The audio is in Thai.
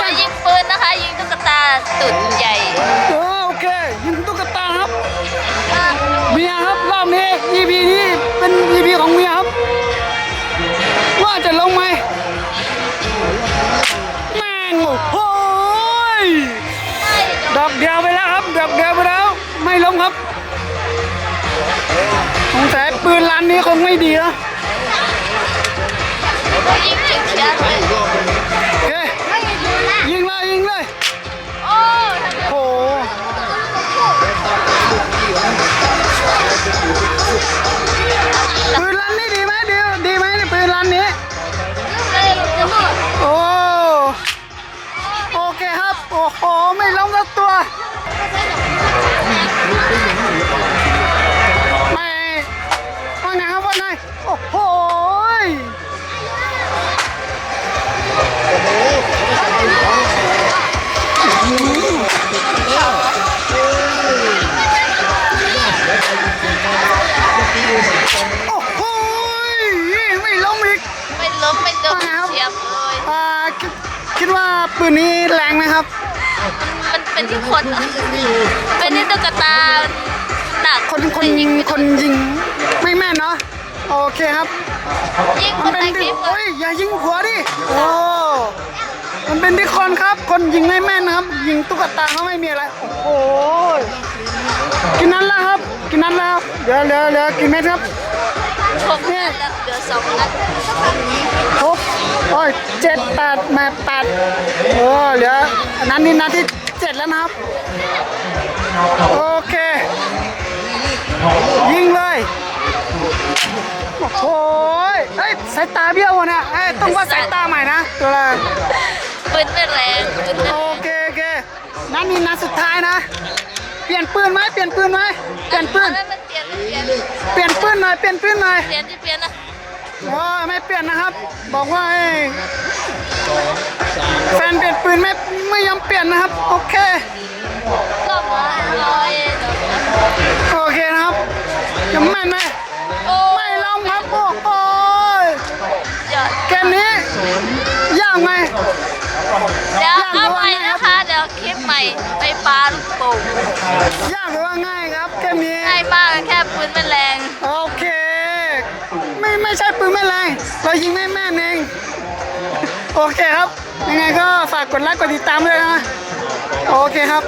ส่วนยิงปืนนะคะ ยิงตุ๊กตาตุ่นใหญ่โอ้โอเค ยิงตุ๊กตาครับเมียครับรอบนี้ EP นี้เป็น EP ของเมียครับ ว่าจะลงไหมแม่งโอ้ยดอกเดียวไปแล้วครับดอกเดียวไปแล้ว ไม่ลงครับสงสัยปืนร้านนี้คงไม่ดีนะยิ งเลย โอ้โหปืนลั่นนี่ดีไหมดีดีไหมเนี่ยปืนลั่นนี้ โอ้ โอเคครับ โอ้โห ไม่ล้มสักตัว คิดว่าปืนนี้แรงไหมครับ มันเป็นที่คนอะเป็นที่ตุ๊กตาหนักคนคนแต่ยิงไม่คนยิงไม่แม่นเนาะโอเคครับยิงคมันนเป็นในคที่ลิปเลโอ้ยยอย่ายิงหัวดิโอ้มันเป็นที่คนครับ คนยิงไม่แม่นนะครับ ยิงตุ๊กตาเขาไม่มีอะไรโอ้โหกินนั้นแล้วครับ กินนั้นแล้วเดี๋ยวเดี๋ยวเดี๋ยวกินเม็ดครับ หกนัดแล้วเหลือสองนัด ครบ โอ้ยเจ็ดแปดแปดแปดโอ้เหลืออันนั้นนี่นัดที่เจ็ดแล้วนะครับ โอเค ยิงเลยโอ้โหเอ้ยสายตาเบี้ยววะเนี่ยเอ้ยต้องว่าสายตาใหม่นะ ตัวละปืนไม่แรงปืนไม่โอเคโอเคนั่นนี่นัดสุดท้ายนะ เปลี่ยนปืนไหมเปลี่ยนปืนไหมเปลี่ยนปืน ไม่มันเปลี่ยนมันเปลี่ยนเปลี่ยนปืนหน่อยเปลี่ยนปืนหน่อย เปลี่ยนที่เปลี่ยนนะ โอ้ยไม่เปลี่ยนนะครับ บอกว่าเอ้ย แฟนเปลี่ยนปืนไม่ไม่ยอมเปลี่ยนนะครับ โอเครอบละร้อยเดี๋ยวนะโอเคนะครับยังแม่นไหมโอ้ไม่ลงครับโอ้โหยอดเกมนี้ยากไหมเดี๋ยวเอาใหม่นะคะ เดี๋ยวคลิปใหม่ไปปาลูกโป่งยากหรือว่าง่ายครับเกมนี้ง่ายมากแค่ปืนไม่แรง โอเค ไม่ไม่ใช่ปืนไม่แรงเรายิงไม่แม่นเอง โอเคครับ ยังไงก็ฝากกดไลค์กดติดตามด้วยนะ โอเคครับ